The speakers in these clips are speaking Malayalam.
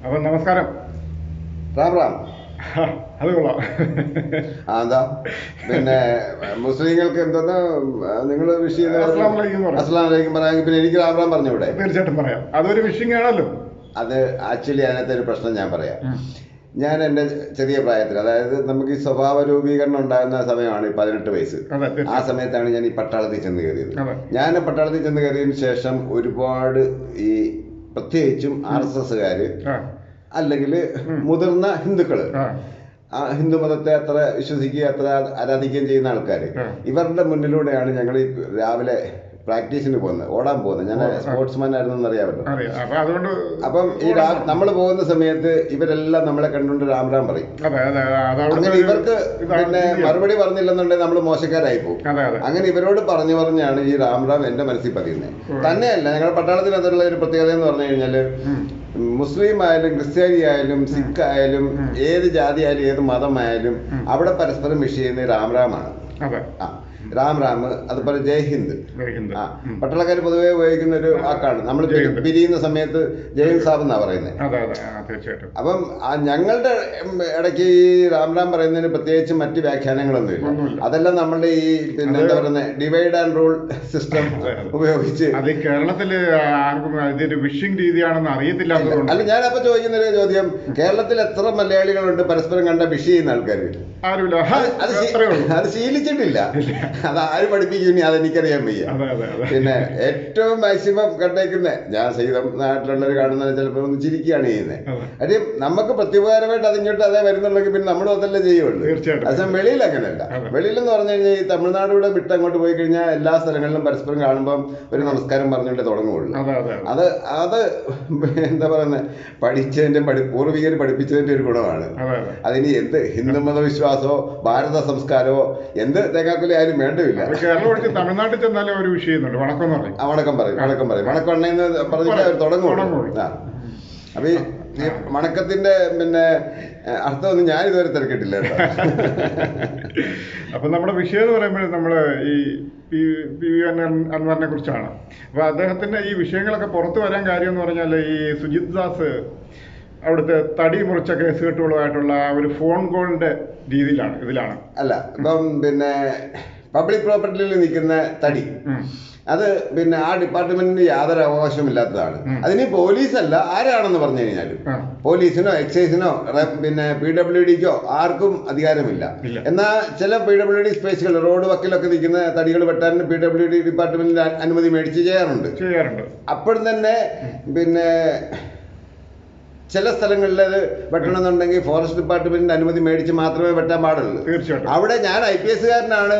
അപ്പൊ നമസ്കാരം. റാം റാം. അത് കൊള്ളാം. എന്താ? പിന്നെ മുസ്ലിങ്ങൾക്ക് എന്തെന്ന് നിങ്ങൾ വിഷ് അസ്സലാമു അലൈക്കും എന്ന് പറയും. അസ്ലാം വലൈക്കും പറയാമെങ്കിൽ പിന്നെ എനിക്ക് റാം റാം ഇവിടെ തീർച്ചയായിട്ടും പറയാം. അതൊരു വിഷിംഗ് ആണല്ലോ. അത് ആക്ച്വലി അതിനകത്ത് ഒരു പ്രശ്നം ഞാൻ പറയാം. ഞാൻ എന്റെ ചെറിയ പ്രായത്തിൽ അതായത് നമുക്ക് ഈ സ്വഭാവ രൂപീകരണം ഉണ്ടാകുന്ന സമയമാണ് ഈ പതിനെട്ട് വയസ്സ്. ആ സമയത്താണ് ഞാൻ ഈ പട്ടാളത്തിൽ ചെന്ന് കയറിയത്. ഞാൻ പട്ടാളത്തിൽ ചെന്ന് കയറിയതിന് ശേഷം ഒരുപാട് ഈ പ്രത്യേകിച്ചും ആർ എസ് എസ്സുകാര് ആ. അല്ലെങ്കിൽ മുതിർന്ന ഹിന്ദുക്കൾ. ആ. ആ ഹിന്ദു മതത്തെ അത്ര വിശ്വസിക്കുകയും അത്ര ആരാധിക്കുകയും ചെയ്യുന്ന ആൾക്കാർ ഇവരുടെ മുന്നിലൂടെയാണ് ഞങ്ങൾ ഈ രാവിലെ പ്രാക്ടീസിന് പോകുന്നത് ഓടാൻ പോകുന്നത്. ഞാൻ സ്പോർട്സ്മാൻ ആയിരുന്നു അറിയാമല്ലോ അറിയാം അതുകൊണ്ട് അപ്പം ഈ നമ്മൾ പോകുന്ന സമയത്ത് ഇവരെല്ലാം നമ്മളെ കണ്ടുകൊണ്ട് രാം രാം പറയും അങ്ങനെ ഇവർക്ക് പിന്നെ മറുപടി പറഞ്ഞില്ലെന്നുണ്ടെങ്കിൽ നമ്മൾ മോശക്കാരായി പോകും. അങ്ങനെ ഇവരോട് പറഞ്ഞു പറഞ്ഞാണ് ഈ രാം രാം എന്റെ മനസ്സിൽ പതിയുന്നത്. തന്നെയല്ല ഞങ്ങളുടെ പട്ടാളത്തിനകത്തുള്ള ഒരു പ്രത്യേകത എന്ന് പറഞ്ഞു കഴിഞ്ഞാൽ മുസ്ലിം ആയാലും ക്രിസ്ത്യാനി ആയാലും സിഖ് ആയാലും ഏത് ജാതി ആയാലും ഏത് മതമായാലും അവിടെ പരസ്പരം വിഷയം ചെയ്യുന്നത് രാം രാമാണ് അതെ. ആ. രാം രാം അതുപോലെ ജയ് ഹിന്ദ്. ആ. പട്ടാളക്കാർ പൊതുവേ ഉപയോഗിക്കുന്ന ഒരു വാക്കാണ്. നമ്മൾ പിരിയുന്ന സമയത്ത് ജയ് ഹിന്ദ് സാബ് എന്നാ പറയുന്നത്. അപ്പം ഞങ്ങളുടെ ഇടയ്ക്ക് ഈ രാം രാം പറയുന്നതിന് പ്രത്യേകിച്ച് മറ്റ് വ്യാഖ്യാനങ്ങളൊന്നുമില്ല ഇല്ല. അതെല്ലാം നമ്മളുടെ ഈ പിന്നെ എന്താ പറയുന്നത് ഡിവൈഡ് ആൻഡ് റൂൾ സിസ്റ്റം. ഉപയോഗിച്ച്. അത് കേരളത്തിൽ ആർക്കും വിഷിംഗ് രീതിയാണെന്ന് അറിയത്തില്ല അല്ല ഞാനപ്പോ ചോദിക്കുന്ന ഒരു ചോദ്യം. കേരളത്തിൽ എത്ര മലയാളികളുണ്ട് പരസ്പരം കണ്ട വിഷ് ചെയ്യുന്ന ആൾക്കാർ അത് ശീലിച്ചിട്ടില്ല. അത് ആര് പഠിപ്പിക്കും ഇനി അതെനിക്കറിയാൻ വയ്യ. പിന്നെ ഏറ്റവും മാക്സിമം കണ്ടേക്കുന്നത് ഞാൻ സഹിതം നാട്ടിലുള്ളവർ കാണുന്ന ചിലപ്പോൾ ഒന്ന് ചിരിക്കുകയാണ് ചെയ്യുന്നത് അതെ. കാര്യം നമുക്ക് പ്രത്യുപകാരമായിട്ട് അതിങ്ങോട്ട് അതേ വരുന്നുണ്ടെങ്കിൽ പിന്നെ നമ്മളും അതല്ലേ ചെയ്യുള്ളൂ. അതേസമയം വെളിയിൽ അങ്ങനെയല്ല. വെളിയിലെന്ന് പറഞ്ഞു കഴിഞ്ഞാൽ ഈ തമിഴ്നാട് കൂടെ വിട്ട് അങ്ങോട്ട് പോയി കഴിഞ്ഞാൽ എല്ലാ സ്ഥലങ്ങളിലും പരസ്പരം കാണുമ്പം ഒരു നമസ്കാരം പറഞ്ഞുകൊണ്ട് തുടങ്ങുകയുള്ളൂ അതെ അതെ എന്താ പറയുന്നത് പഠിച്ചതിന്റെ പഠി പൂർവികർ പഠിപ്പിച്ചതിന്റെ ഒരു ഗുണമാണ്. അതെ അതെ. അതിന് എന്ത് ഹിന്ദു വിശ്വാസമോ ഭാരത സംസ്കാരമോ എന്ത് തേങ്ങാക്കുലി ആയാലും ഒഴിച്ച് തമിഴ്നാട്ടിൽ ചെന്നാലും ഒരു വിഷയമുണ്ട് വണക്കം എന്ന് പറയും. വണക്കം പറയും വണക്കം പറയും. വണക്കം എണ്ണയെന്ന് പറഞ്ഞിട്ട് തുടങ്ങും. തുടങ്ങുള്ളൂ തുടങ്ങുള്ളൂ. ആ. അപ്പൊ ഈ വണക്കത്തിന്റെ പിന്നെ അർത്ഥമൊന്നും ഞാൻ ഇതുവരെ തിരക്കിട്ടില്ല കേട്ടോ. അപ്പൊ നമ്മുടെ വിഷയം എന്ന് പറയുമ്പോൾ നമ്മൾ ഈ പി പി വി അൻവറിനെ കുറിച്ചാണ്. അപ്പൊ അദ്ദേഹത്തിന്റെ ഈ വിഷയങ്ങളൊക്കെ പുറത്തു വരാൻ കാര്യം എന്ന് പറഞ്ഞാൽ ഈ സുജിത് ദാസ് അവിടുത്തെ തടി മുറിച്ച കേസുകെട്ടുകളുമായിട്ടുള്ള ആ ഒരു ഫോൺ കോളിന്റെ രീതിയിലാണ് ഇതിലാണ്. അല്ല ഇപ്പം പിന്നെ പബ്ലിക് പ്രോപ്പർട്ടിയിൽ നിൽക്കുന്ന തടി. അത് പിന്നെ ആ ഡിപ്പാർട്ട്മെന്റിന് യാതൊരു അവകാശമില്ലാത്തതാണ്. അതിന് പോലീസല്ല ആരാണെന്ന് പറഞ്ഞു കഴിഞ്ഞാലും. പോലീസിനോ എക്സൈസിനോ പിന്നെ പി ഡബ്ല്യു ഡിക്കോ ആർക്കും അധികാരമില്ല. എന്നാ എന്നാൽ ചില പി ഡബ്ല്യു ഡി സ്പേസുകൾ റോഡ് വക്കിലൊക്കെ നിൽക്കുന്ന തടികൾ വെട്ടാൻ പി ഡബ്ല്യു ഡി ഡിപ്പാർട്ട്മെന്റിന്റെ അനുമതി മേടിച്ച് ചെയ്യാറുണ്ട്. അപ്പോഴും തന്നെ പിന്നെ ചില സ്ഥലങ്ങളിൽ അത് വെട്ടണമെന്നുണ്ടെങ്കിൽ ഫോറസ്റ്റ് ഡിപ്പാർട്ട്മെന്റിന്റെ അനുമതി മേടിച്ച് മാത്രമേ വെട്ടാൻ പാടുള്ളൂ. തീർച്ചയായിട്ടും. അവിടെ ഞാൻ ഐ പി എസ്സുകാരനാണ്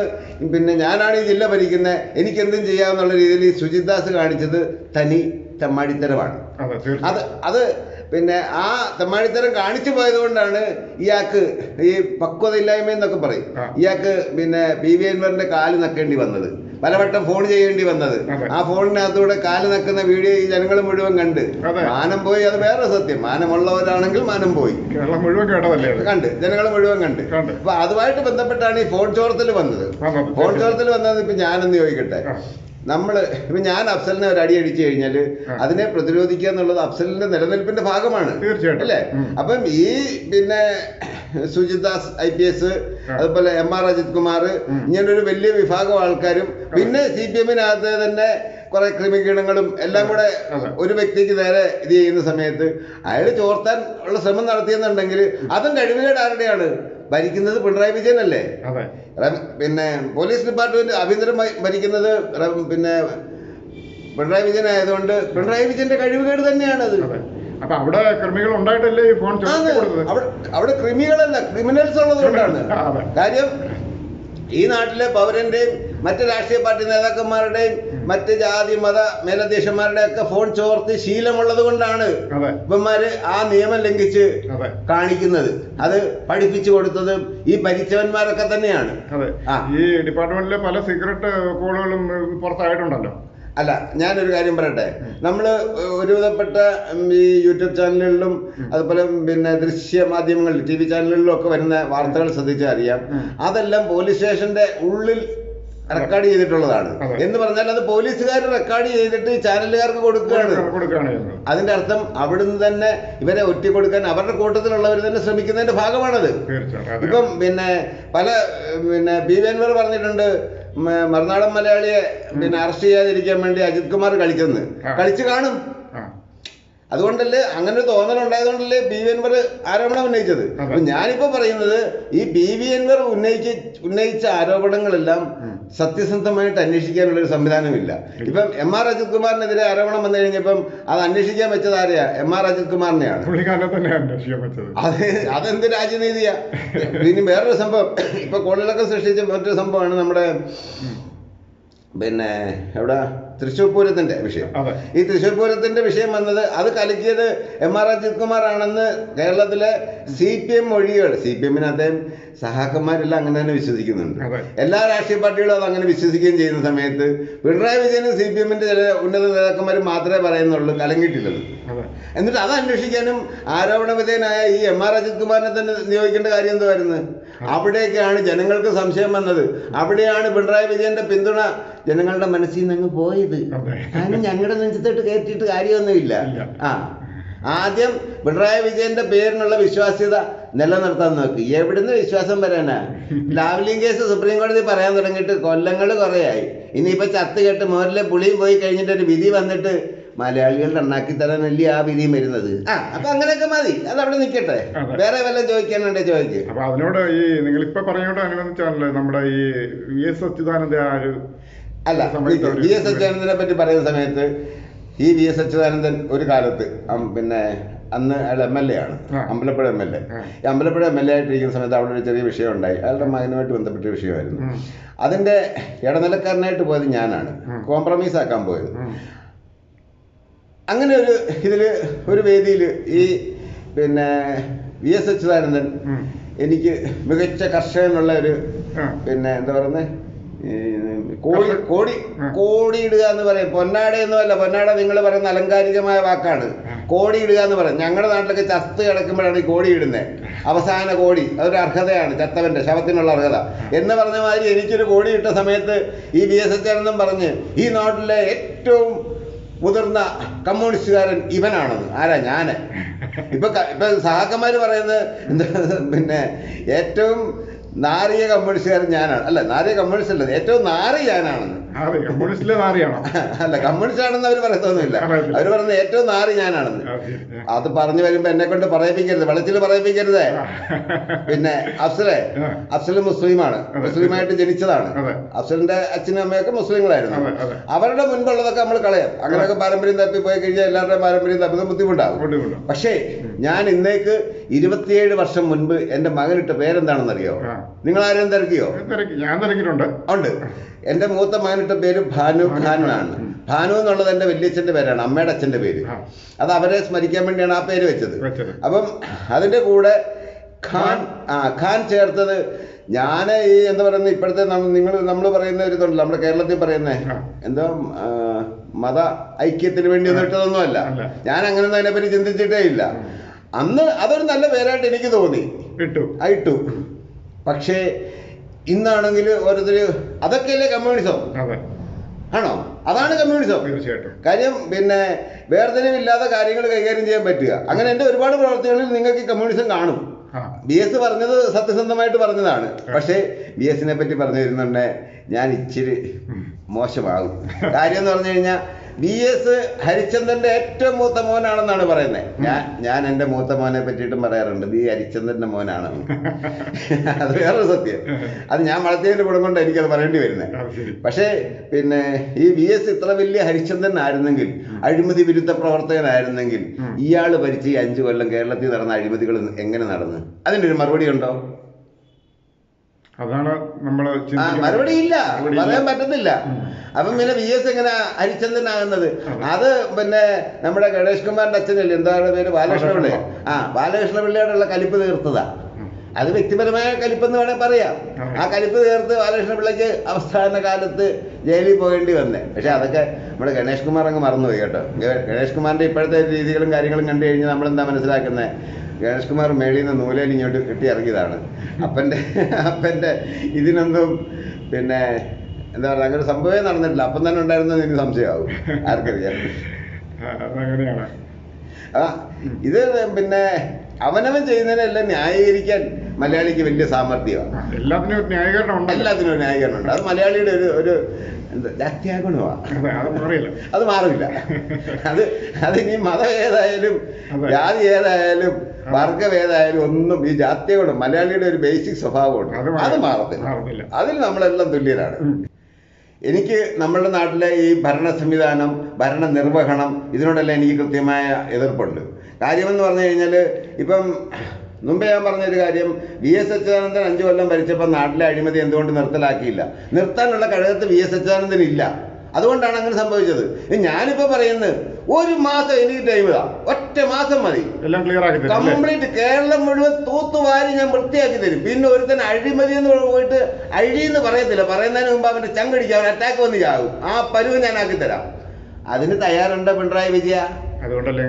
പിന്നെ ഞാനാണ് ഈ ജില്ല ഭരിക്കുന്നത് എനിക്ക് എന്തും ചെയ്യാമെന്നുള്ള രീതിയിൽ ഈ സുജിത് ദാസ് കാണിച്ചത് തനി തെമ്മാടിത്തരമാണ്. അതെ അത് പിന്നെ ആ തെമ്മാടിത്തരം കാണിച്ചു പോയത് കൊണ്ടാണ് ഇയാൾക്ക് ഈ പക്വതയില്ലായ്മ എന്നൊക്കെ പറയും ഇയാൾക്ക് പിന്നെ പി വി അൻവറിന്റെ കാൽ നക്കേണ്ടി വന്നത്. പലവട്ടം ഫോൺ ചെയ്യേണ്ടി വന്നത്. ആ ഫോണിനകത്തൂടെ കാൽ നക്കുന്ന വീഡിയോ ഈ ജനങ്ങൾ മുഴുവൻ കണ്ട്. മാനം പോയി അത് വേറെ സത്യം. മാനമുള്ളവരാണെങ്കിൽ മാനം പോയി. കേരളം മുഴുവൻ കേട്ടതല്ലേ കണ്ട്. ജനങ്ങൾ മുഴുവൻ കണ്ട്. അപ്പൊ അതുമായിട്ട് ബന്ധപ്പെട്ടാണ് ഈ ഫോൺ ചോർത്തിൽ വന്നത്. ഫോൺ ചോർത്തിൽ വന്നത് ഇപ്പൊ ഞാനൊന്ന് ചോദിക്കട്ടെ. നമ്മൾ നമ്മൾ ഇപ്പൊ ഞാൻ അഫ്സലിനെ ഒരു അടി അടിച്ചു കഴിഞ്ഞാൽ അതിനെ പ്രതിരോധിക്കുക എന്നുള്ളത് അഫ്സലിന്റെ നിലനിൽപ്പിന്റെ ഭാഗമാണ്. തീർച്ചയായിട്ടും. അല്ലേ. അപ്പം ഈ പിന്നെ Sujith Das I P S അതുപോലെ എം ആർ അജിത് കുമാർ. ഇങ്ങനൊരു വലിയ വിഭാഗം ആൾക്കാരും പിന്നെ സി പി എമ്മിനകത്ത് തന്നെ കുറെ ക്രിമികീടങ്ങളും എല്ലാം കൂടെ ഒരു വ്യക്തിക്ക് നേരെ ഇത് ചെയ്യുന്ന സമയത്ത് അയാൾ ചോർത്താൻ ഉള്ള ശ്രമം നടത്തിയെന്നുണ്ടെങ്കിൽ അതും കഴിവുകേട് ആരുടെയാണ്? ഭരിക്കുന്നത് പിണറായി വിജയനല്ലേ? പിന്നെ പോലീസ് ഡിപ്പാർട്ട്മെന്റ് ആഭ്യന്തരം ഭരിക്കുന്നത് പിന്നെ പിണറായി വിജയൻ ആയതുകൊണ്ട് പിണറായി വിജയന്റെ കഴിവുകേട് തന്നെയാണ് അത് അതെ. അപ്പൊ അവിടെ ക്രിമികൾ ഉണ്ടായിട്ടല്ലേ ഈ ഫോൺ. അവിടെ ക്രിമികളല്ല ക്രിമിനൽസ് ഉള്ളത് കൊണ്ടാണ്. കാര്യം ഈ നാട്ടിലെ പൗരന്റെയും മറ്റ് രാഷ്ട്രീയ പാർട്ടി നേതാക്കന്മാരുടെയും മറ്റ് ജാതി മത മേലധ്യക്ഷന്മാരുടെ ഒക്കെ ഫോൺ ചോർത്തി ശീലമുള്ളത് കൊണ്ടാണ് ഇവന്മാര് ആ നിയമം ലംഘിച്ച് കാണിക്കുന്നത്. അത് പഠിപ്പിച്ചു കൊടുത്തതും ഈ ഭരിച്ചവന്മാരൊക്കെ തന്നെയാണ്. ഈ ഡിപ്പാർട്ട്മെന്റിലെ പല സീക്രട്ട് കോളുകളും പുറത്തായിട്ടുണ്ടല്ലോ. അല്ല ഞാനൊരു കാര്യം പറയട്ടെ? നമ്മൾ ഒരുവിധപ്പെട്ട ഈ യൂട്യൂബ് ചാനലുകളിലും അതുപോലെ പിന്നെ ദൃശ്യ മാധ്യമങ്ങളിൽ ടി വി ചാനലുകളിലും ഒക്കെ വരുന്ന വാർത്തകൾ ശ്രദ്ധിച്ചാൽ അറിയാം. അതെല്ലാം പോലീസ് സ്റ്റേഷന്റെ ഉള്ളിൽ റെക്കോർഡ് ചെയ്തിട്ടുള്ളതാണ്. എന്ന് പറഞ്ഞാൽ അത് പോലീസുകാർ റെക്കോർഡ് ചെയ്തിട്ട് ചാനലുകാർക്ക് കൊടുക്കുകയാണ്. അതിന്റെ അർത്ഥം അവിടുന്ന് തന്നെ ഇവരെ ഒറ്റക്കൊടുക്കാൻ അവരുടെ കൂട്ടത്തിലുള്ളവർ തന്നെ ശ്രമിക്കുന്നതിന്റെ ഭാഗമാണത്. ഇപ്പം പിന്നെ പല പിന്നെ ബി പറഞ്ഞിട്ടുണ്ട് മറുനാടൻ മലയാളിയെ പിന്നെ അറസ്റ്റ് ചെയ്യാതിരിക്കാൻ വേണ്ടി അജിത് കുമാർ കളിക്കുന്നത്. കളിച്ചു കാണും. അതുകൊണ്ടല്ലേ അങ്ങനെ ഒരു തോന്നലുണ്ടായതുകൊണ്ടല്ലേ പി വി അൻവർ ആരോപണം ഉന്നയിച്ചത്. അപ്പൊ ഞാനിപ്പോ പറയുന്നത് ഈ പി വി അൻവർ ഉന്നയിച്ച ഉന്നയിച്ച ആരോപണങ്ങളെല്ലാം സത്യസന്ധമായിട്ട് അന്വേഷിക്കാനുള്ള ഒരു സംവിധാനമില്ല ഇപ്പം എം ആർ അജിത് കുമാറിനെതിരെ ആരോപണം വന്നു കഴിഞ്ഞപ്പം അത് അന്വേഷിക്കാൻ വെച്ചത് ആരെയാ? എം ആർ അജിത് കുമാറിനെയാണ് അത് അതെന്ത് രാജനീതിയാ? ഇനി വേറൊരു സംഭവം. ഇപ്പൊ കോളിളക്കം സൃഷ്ടിച്ച മറ്റൊരു സംഭവമാണ് നമ്മുടെ പിന്നെ എവിടെ? തൃശ്ശൂർ പൂരത്തിന്റെ വിഷയം. ഈ തൃശ്ശൂർ പൂരത്തിന്റെ വിഷയം വന്നത് അത് കലക്കിയത് എം ആർ അജിത് കുമാർ ആണെന്ന് കേരളത്തിലെ സി പി എം മൊഴികൾ സി പി എമ്മിന് അദ്ദേഹം സഹാക്കന്മാരെല്ലാം അങ്ങനെ തന്നെ വിശ്വസിക്കുന്നുണ്ട്. എല്ലാ രാഷ്ട്രീയ പാർട്ടികളും അത് അങ്ങനെ വിശ്വസിക്കുകയും ചെയ്യുന്ന സമയത്ത് പിണറായി വിജയനും സി പി എമ്മിന്റെ ചില ഉന്നത നേതാക്കന്മാരും മാത്രമേ പറയുന്നുള്ളൂ കലങ്ങിയിട്ടില്ലത്. എന്നിട്ട് അത് അന്വേഷിക്കാനും ആരോപണ വിധേയനായ ഈ എം ആർ അജിത് കുമാറിനെ തന്നെ നിയോഗിക്കേണ്ട കാര്യം എന്തുവായിരുന്നു? അവിടേക്കാണ് ജനങ്ങൾക്ക് സംശയം വന്നത്. അവിടെയാണ് പിണറായി വിജയന്റെ പിന്തുണ ജനങ്ങളുടെ മനസ്സിൽ നിന്ന് അങ്ങ് പോയത്. കാരണം ഞങ്ങളുടെ നെഞ്ചത്തോട്ട് കയറ്റിയിട്ട് കാര്യമൊന്നുമില്ല. ആ. ആദ്യം പിണറായി വിജയന്റെ പേരിനുള്ള വിശ്വാസ്യത നിലനിർത്താൻ നോക്കി. എവിടുന്ന് വിശ്വാസം വരാനാ? ലാവ്ലിംഗ് കേസ് സുപ്രീം കോടതി പറയാൻ തുടങ്ങിയിട്ട് കൊല്ലങ്ങൾ കുറേയായി. ഇനിയിപ്പോ ചത്ത് കേട്ട് മോരിലെ പുളിയും പോയി കഴിഞ്ഞിട്ട് ഒരു വിധി വന്നിട്ട് മലയാളികളുടെ ഉണ്ടാക്കി തരാനല്ലേ ആ വിധിയും വരുന്നത്. ആ അപ്പൊ അങ്ങനെയൊക്കെ മതി. അത് അവിടെ നിൽക്കട്ടെ. വേറെ വല്ലതും ചോദിക്കാനുണ്ടേ ചോദിക്കേ? അപ്പൊ അതിനോട് ഈ നിങ്ങൾ ഇപ്പൊ പറഞ്ഞോട് അനുബന്ധിച്ചാണല്ലോ നമ്മുടെ ഈ വി എസ് സച്ചിദാനന്ദ ആ ഒരു അല്ല വി എസ് അച്യുതാനന്ദനെ പറ്റി പറയുന്ന സമയത്ത് ഈ വി എസ് അച്യുതാനന്ദൻ ഒരു കാലത്ത് പിന്നെ അന്ന് അയാൾ എം എൽ എ ആണ്. Ambalappuzha M L A. ഈ അമ്പലപ്പുഴ എം എൽ എ ആയിട്ടിരിക്കുന്ന സമയത്ത് അവിടെ ഒരു ചെറിയ വിഷയം ഉണ്ടായി അയാളുടെ മകനുമായിട്ട് ബന്ധപ്പെട്ട വിഷയമായിരുന്നു. അതിന്റെ ഇടനിലക്കാരനായിട്ട് പോയത് ഞാനാണ്. കോംപ്രമൈസ് ആക്കാൻ പോയത്. അങ്ങനെ ഒരു ഇതിൽ ഒരു വേദിയിൽ ഈ പിന്നെ വി എസ് അച്യുതാനന്ദൻ എനിക്ക് മികച്ച കർഷകനുള്ള ഒരു പിന്നെ എന്താ പറയുന്നത് കോടി കോടി. കോടി ഇടുക എന്ന് പറയും. പൊന്നാട ഒന്നുമല്ല പൊന്നാട നിങ്ങൾ പറയുന്ന അലങ്കാരികമായ വാക്കാണ്. കോടി ഇടുക എന്ന് പറയും. ഞങ്ങളുടെ നാട്ടിലൊക്കെ ചത്ത് കിടക്കുമ്പോഴാണ് ഈ കോടി ഇടുന്നത് അവസാന കോടി അതൊരു അർഹതയാണ് ചത്തവന്റെ ശവത്തിനുള്ള അർഹത. എന്ന് പറഞ്ഞ മാതിരി എനിക്കൊരു കോടി ഇട്ട സമയത്ത് ഈ വി എസ് എച്ചാനന്ദൻ പറഞ്ഞ് ഈ നാട്ടിലെ ഏറ്റവും മുതിർന്ന കമ്മ്യൂണിസ്റ്റുകാരൻ ഇവനാണെന്ന് ആരാ? ഞാൻ. ഇപ്പൊ ഇപ്പൊ സഹാക്കന്മാര് പറയുന്നത് പിന്നെ ഏറ്റവും നാറിയ കമ്മ്യൂണിസ്റ്റുകാരൻ ഞാനാണ്. അല്ല നാറിയ കമ്മ്യൂണിസ്റ്റ് അല്ല ഏറ്റവും നാറി ഞാനാണെന്ന്. കമ്മ്യൂണിസ്റ്റിലെ നാറിയാണോ? അല്ല കമ്മ്യൂണിസ്റ്റ് ആണെന്ന് അവർ പറയത്തൊന്നുമില്ല. അവർ പറയുന്നത് ഏറ്റവും നാറി ഞാനാണെന്ന്. അത് പറഞ്ഞു വരുമ്പോ എന്നെ കൊണ്ട് പറയിപ്പിക്കരുത് വെള്ളത്തിൽ പറയിപ്പിക്കരുത്. പിന്നെ അഫ്സലെ അഫ്സൽ അഫ്സൽ മുസ്ലിമാണ് മുസ്ലിമായിട്ട് ജനിച്ചതാണ്. അഫ്സലിന്റെ അച്ഛനും അമ്മയൊക്കെ മുസ്ലിങ്ങളായിരുന്നു. അവരുടെ മുൻപുള്ളതൊക്കെ നമ്മൾ കളയാം. അങ്ങനെയൊക്കെ പാരമ്പര്യം തപ്പി പോയി കഴിഞ്ഞാൽ എല്ലാവരുടെയും പാരമ്പര്യം തപ്പുന്നത് ബുദ്ധിമുട്ടാകും. പക്ഷേ ഞാൻ ഇന്നേക്ക് ഇരുപത്തിയേഴ് വർഷം മുൻപ് എന്റെ മകനിട്ട പേരെന്താണെന്നറിയോ? അറിയോ നിങ്ങൾ ആരെയും തിരക്കിയോ? ഞാൻ തിരക്കിയിട്ടുണ്ട്. ഉണ്ട്. എന്റെ മൂത്ത മകനിട്ട പേര് ഭാനു ഭാനു ആണ് ഭാനു എന്നുള്ളത് എന്റെ വല്യച്ഛന്റെ പേരാണ് അമ്മയുടെ അച്ഛന്റെ പേര്. അത് അവരെ സ്മരിക്കാൻ വേണ്ടിയാണ് ആ പേര് വെച്ചത്. അപ്പം അതിന്റെ കൂടെ ഖാൻ ആ ഖാൻ ചേർത്തത് ഞാൻ ഈ എന്താ പറയുന്നത് ഇപ്പോഴത്തെ നിങ്ങൾ നമ്മൾ പറയുന്ന ഒരു ഇതുണ്ടല്ലോ നമ്മുടെ കേരളത്തിൽ പറയുന്നേ. എന്തോ മത ഐക്യത്തിന് വേണ്ടി ഒന്നും ഇട്ടതൊന്നുമല്ല. അല്ല. ഞാൻ അങ്ങനെ ഒന്നും അതിനെപ്പറ്റി ചിന്തിച്ചിട്ടേ ഇല്ല. അന്ന് അതൊരു നല്ല പേരായിട്ട് എനിക്ക് തോന്നി. ഇട്ടു. ആ ഇട്ടു. പക്ഷേ ഇന്നാണെങ്കിൽ ഓരോരുത്തര് അതൊക്കെയല്ലേ കമ്മ്യൂണിസം? ആണോ? അതാണ് കമ്മ്യൂണിസം. തീർച്ചയായിട്ടും. കാര്യം പിന്നെ വേർതിരിവില്ലാതെ കാര്യങ്ങൾ കൈകാര്യം ചെയ്യാൻ പറ്റുക. അങ്ങനെ എന്റെ ഒരുപാട് പ്രവർത്തികളിൽ നിങ്ങൾക്ക് കമ്മ്യൂണിസം കാണും. ബി എസ് പറഞ്ഞത് സത്യസന്ധമായിട്ട് പറഞ്ഞതാണ്. പക്ഷേ ബി എസിനെ പറ്റി പറഞ്ഞു തരുന്നുണ്ടെ ഞാൻ ഇച്ചിരി മോശമാകും. കാര്യം എന്ന് പറഞ്ഞു കഴിഞ്ഞാൽ ബി എസ് ഹരിചന്ദ്രന്റെ ഏറ്റവും മൂത്ത മോനാണെന്നാണ് പറയുന്നത് ഞാൻ ഞാൻ എന്റെ മൂത്ത മോനെ പറ്റിയിട്ടും പറയാറുണ്ട്. ബി ഹരിചന്ദ്രന്റെ മോനാണ്. അത് വേറൊരു സത്യം. അത് ഞാൻ വളർത്തിയതിന്റെ ഗുണം കൊണ്ട് എനിക്കത് പറയേണ്ടി വരുന്നത് പക്ഷേ പിന്നെ ഈ വി എസ് ഇത്ര വലിയ ഹരിചന്ദ്രൻ ആയിരുന്നെങ്കിൽ അഴിമതി വിരുദ്ധ പ്രവർത്തകനായിരുന്നെങ്കിൽ. ഇയാൾ ഭരിച്ച ഈ അഞ്ചു കൊല്ലം കേരളത്തിൽ നടന്ന അഴിമതികൾ എങ്ങനെ നടന്നു? അതിന്റെ ഒരു മറുപടി ഉണ്ടോ? അതാണ് നമ്മൾ മറുപടി ഇല്ല. പറയാൻ പറ്റത്തില്ല. അപ്പം പിന്നെ വി എസ് എങ്ങനെ ഹരിചന്ദ്രനാകുന്നത് അതെ. പിന്നെ നമ്മുടെ ഗണേഷ് കുമാറിന്റെ അച്ഛനല്ലേ? എന്താണ് പേര്? ബാലകൃഷ്ണ പിള്ളേ ആ ബാലകൃഷ്ണ പിള്ളയോടുള്ള കലിപ്പ് തീർത്തതാ. അത് വ്യക്തിപരമായ കലിപ്പെന്ന് വേണേൽ പറയാം. ആ കലിപ്പ് തീർത്ത് ബാലകൃഷ്ണ പിള്ളയ്ക്ക് അവസാന കാലത്ത് ജയിലിൽ പോകേണ്ടി വന്നേ. പക്ഷെ അതൊക്കെ നമ്മുടെ ഗണേഷ് കുമാർ അങ്ങ് മറന്നുപോയി കേട്ടോ. ഗണേഷ് കുമാറിന്റെ ഇപ്പോഴത്തെ രീതികളും കാര്യങ്ങളും കണ്ടു കഴിഞ്ഞാൽ നമ്മൾ എന്താ മനസ്സിലാക്കുന്നത് ഗണേഷ് കുമാർ മേളിൽ നിന്ന് നൂലയിൽ ഇങ്ങോട്ട് കെട്ടി ഇറങ്ങിയതാണ്. അപ്പന്റെ അപ്പന്റെ ഇതിനൊന്നും പിന്നെ എന്താ പറയുക അങ്ങനെ സംഭവമേ നടന്നിട്ടില്ല. അപ്പം തന്നെ ഉണ്ടായിരുന്നത് എനിക്ക് സംശയമാവും. ആർക്കറിയാം. ആ, ഇത് പിന്നെ അവനവൻ ചെയ്യുന്നതിനെല്ലാം ന്യായീകരിക്കാൻ മലയാളിക്ക് വലിയ സാമർഥ്യമാണ്. എല്ലാത്തിനും ഒരു ന്യായീകരണം ഉണ്ട് എല്ലാത്തിനും ഒരു ന്യായീകരണമുണ്ട്. അത് മലയാളിയുടെ ഒരു ഒരു ജാത്യാഗുണമാണ് അത് മാറില്ല. അത് അതിനി ഇനി മതം ഏതായാലും ജാതി ഏതായാലും വർഗം ഏതായാലും ഒന്നും ഈ ജാത്യഗുണം മലയാളിയുടെ ഒരു ബേസിക് സ്വഭാവമുണ്ട്. അത് മാറി- അത് മാറത്തില്ല. അതിൽ നമ്മളെല്ലാം തുല്യരാണ്. എനിക്ക് നമ്മളുടെ നാട്ടിലെ ഈ ഭരണ സംവിധാനം ഭരണ നിർവഹണം ഇതിനോടെല്ലാം എനിക്ക് കൃത്യമായ എതിർപ്പുണ്ട്. കാര്യമെന്ന് പറഞ്ഞു കഴിഞ്ഞാൽ ഇപ്പം മുമ്പേ ഞാൻ പറഞ്ഞൊരു കാര്യം വി എസ് അച്യുതാനന്ദൻ അഞ്ചു കൊല്ലം ഭരിച്ചപ്പോൾ നാട്ടിലെ അഴിമതി എന്തുകൊണ്ട് നിർത്തലാക്കിയില്ല? നിർത്താനുള്ള കഴകത്ത് വി എസ് അച്യുതാനന്ദൻ ഇല്ല. അതുകൊണ്ടാണ് അങ്ങനെ സംഭവിച്ചത്. ഞാനിപ്പോ പറയുന്നത് ഒരു മാസം എനിക്ക് ടൈം ഒറ്റ മാസം മതി. എല്ലാം ക്ലിയർ ആക്കി കംപ്ലീറ്റ് കേരളം മുഴുവൻ തൂത്തുവാരി ഞാൻ വൃത്തിയാക്കി തരും. പിന്നെ ഒരുത്തൻ അഴിമതി എന്ന് പോയിട്ട് അഴി എന്ന് പറയത്തില്ല. പറയുന്നതിന് മുമ്പ് അവന്റെ ചങ്കടിക്കുക അവൻ അറ്റാക്ക് വന്ന് ചാകും. ആ പരുവ് ഞാൻ ആക്കി തരാം. അതിന് തയ്യാറുണ്ടോ പിണറായി വിജയ? അതുകൊണ്ടല്ലേ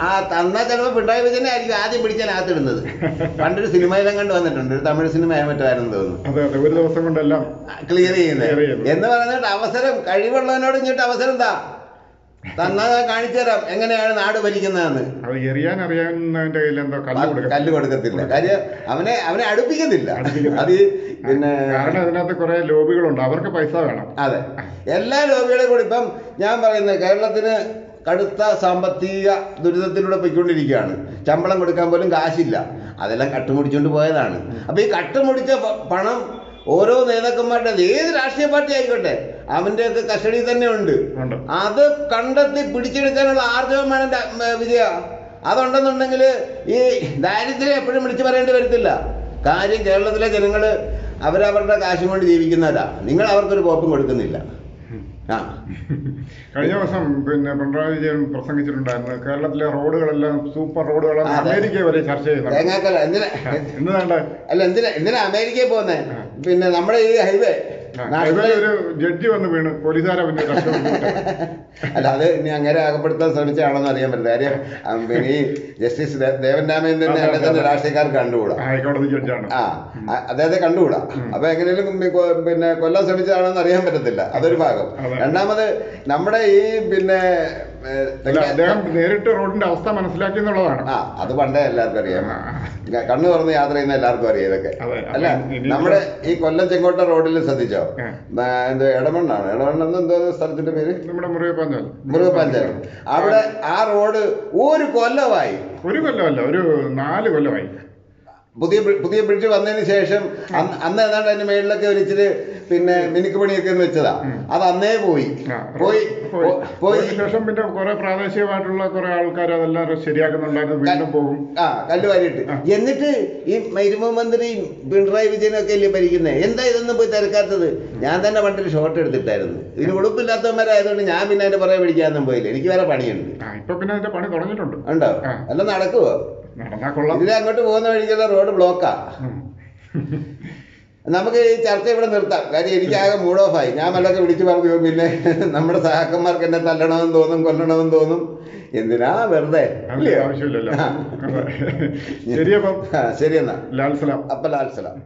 ആ തന്നാ ചിലപ്പോൾ പിണറായി വിജയനെ ആയിരിക്കും ആദ്യം പിടിച്ചാൽ അകത്തിടുന്നത് പണ്ടൊരു സിനിമയിലും കണ്ട് വന്നിട്ടുണ്ട്. ഒരു തമിഴ് സിനിമ മറ്റായിരുന്നു തോന്നുന്നു. ഒരു ദിവസം കൊണ്ടെല്ലാം ക്ലിയർ ചെയ്യുന്നത് എന്ന് പറഞ്ഞിട്ട് അവസരം കഴിവുള്ളവനോട് ഇങ്ങോട്ട് അവസരം താ. തന്നാ ഞാൻ കാണിച്ചു തരാം. എങ്ങനെയാണ് നാട് ഭരിക്കുന്നതെന്ന്. എറിയാൻ അറിയാവുന്നവന്റെ കയ്യിൽ എന്തോ കല്ല് കൊടുക്കാം കല്ല് കൊടുക്കത്തില്ല. കാര്യം അവനെ അവനെ അടുപ്പിക്കത്തില്ല. അടുപ്പിക്കത്തില്ല. അത് പിന്നെ കാരണം അതിനകത്ത് കുറെ ലോബികളുണ്ട്. അവർക്ക് പൈസ വേണം. അതെ. എല്ലാ ലോബികളെയും കൂടി ഇപ്പം ഞാൻ പറയുന്നത് കേരളത്തിന് കടുത്ത സാമ്പത്തിക ദുരിതത്തിലൂടെ പോയിക്കൊണ്ടിരിക്കുകയാണ്. ശമ്പളം കൊടുക്കാൻ പോലും കാശില്ല. അതെല്ലാം കട്ടുമുടിച്ചുകൊണ്ട് പോയതാണ്. അപ്പൊ ഈ കട്ടുമുടിച്ച പണം ഓരോ നേതാക്കന്മാരുടെ ഏത് രാഷ്ട്രീയ പാർട്ടി ആയിക്കോട്ടെ അവന്റെയൊക്കെ കസ്റ്റഡിയിൽ തന്നെ ഉണ്ട്. അത് കണ്ടെത്തി പിടിച്ചെടുക്കാനുള്ള ആർജവം വേണം ഡ- വിജയ. അതുണ്ടെന്നുണ്ടെങ്കിൽ ഈ ദാരിദ്ര്യം എപ്പോഴും വിളിച്ചു പറയേണ്ടി വരത്തില്ല. കാര്യം കേരളത്തിലെ ജനങ്ങൾ അവരവരുടെ കാശും കൊണ്ട് ജീവിക്കുന്നവരാ. നിങ്ങൾ അവർക്കൊരു കോപ്പും കൊടുക്കുന്നില്ല. കഴിഞ്ഞ ദിവസം പിന്നെ പിണറായി വിജയൻ പ്രസംഗിച്ചിട്ടുണ്ടായിരുന്നു. കേരളത്തിലെ റോഡുകളെല്ലാം സൂപ്പർ റോഡുകളാണ്. അമേരിക്ക വരെ ചർച്ച ചെയ്യുന്നത് എന്തിനാ? അല്ല എന്തിനാ എന്തിനാ അമേരിക്കയിൽ പോകുന്നത് പിന്നെ നമ്മുടെ ഈ ഹൈവേ ഒരു ജഡ്ജി വന്ന് വീണു. പോലീസുകാരെ പിന്നെ അല്ല അത് ഇനി അങ്ങനെ അകപ്പെടുത്താൻ ശ്രമിച്ചാണെന്ന് അറിയാൻ പറ്റില്ല. കാര്യം പിന്നെ ഈ ജസ്റ്റിസ് ദേവൻ അതെ, തന്നെ അതെ. രാഷ്ട്രീയക്കാർക്ക് കണ്ടുകൂടാ. ഹൈക്കോടതി ജഡ്ജാണ്. ആ അദ്ദേഹത്തെ കണ്ടുകൂടാ. അപ്പൊ എങ്ങനെയും പിന്നെ കൊല്ലാൻ ശ്രമിച്ചതാണെന്ന് അറിയാൻ പറ്റത്തില്ല. അതൊരു ഭാഗം. രണ്ടാമത് നമ്മുടെ ഈ പിന്നെ അദ്ദേഹം നേരിട്ട് റോഡിന്റെ അവസ്ഥ മനസ്സിലാക്കി എന്നുള്ളതാണ്. ആ അത് പണ്ടേ എല്ലാവർക്കും അറിയാം. കണ്ണു തുറന്ന് യാത്ര ചെയ്യുന്ന എല്ലാവർക്കും അറിയാം ഇതൊക്കെ. അല്ല നമ്മുടെ ഈ കൊല്ലം ചെങ്കോട്ട റോഡിൽ ശ്രദ്ധിച്ചോ. ഇടമണ്ണാണ് എന്ത് എടമണ്ണാണ്? എടമണ്ണെന്ന് എന്തോ സ്ഥലത്തിന്റെ പേര്? നമ്മുടെ പഞ്ചായത്ത് അവിടെ ആ റോഡ് ഒരു കൊല്ലമായി. ഒരു കൊല്ലമല്ല ഒരു നാല് കൊല്ലമായി. പുതിയ പുതിയ ബ്രിഡ്ജ് വന്നതിന് ശേഷം അന്ന് ഏതാണ്ട് അതിന്റെ മേളിലൊക്കെ ഒരു ഇച്ചിരി പിന്നെ മിനുക്ക് പണിയൊക്കെ ഒന്ന് വെച്ചതാ. അത് അന്നേ പോയി. പോയി പോയി. ശേഷം പിന്നെ കുറെ പ്രാദേശികമായിട്ടുള്ള കുറെ ആൾക്കാർ അതെല്ലാം ശരിയാക്കുന്നുണ്ടായിരുന്നു. വീണ്ടും പോകും. ആ കല്ല് വാരിയിട്ട്. എന്നിട്ട് ഈ മരുമ മന്ത്രിയും പിണറായി വിജയനൊക്കെ അല്ലേ ഭരിക്കുന്നത് എന്താ ഇതൊന്നും പോയി തിരക്കാത്തത്? ഞാൻ തന്നെ പണ്ടൊരു ഷോട്ട് എടുത്തിട്ടായിരുന്നു. ഇതിന് ഉടുപ്പില്ലാത്തവന്മാരായതുകൊണ്ട് ഞാൻ പിന്നെ അതിന്റെ പുറകെ പിടിക്കാനൊന്നും പോയില്ല. എനിക്ക് വേറെ പണിയുണ്ട്. ഇപ്പൊ പിന്നെ അതിന്റെ പണി തുടങ്ങിയിട്ടുണ്ട്. ഉണ്ടോ. എല്ലാം നടക്കുവോ? നടന്നാ കൊള്ളാം. ഇതിലെ അങ്ങോട്ട് പോകുന്ന വഴിക്കുള്ള റോഡ് ബ്ലോക്കാ. നമുക്ക് ഈ ചർച്ച ഇവിടെ നിർത്താം. കാര്യം എനിക്കാകെ മൂഡ് ഓഫ് ആയി. ഞാൻ വല്ലതൊക്കെ വിളിച്ചു പറഞ്ഞു പിന്നെ നമ്മുടെ സഹാക്കന്മാർക്ക് എന്നെ തല്ലണമെന്ന് തോന്നും കൊല്ലണമെന്ന് തോന്നും. എന്തിനാ വെറുതെ? ആവശ്യമില്ലല്ലോ. ശരി അപ്പം ശരി എന്നാ. ലാൽസലാം അപ്പൊ ലാൽ സലാം.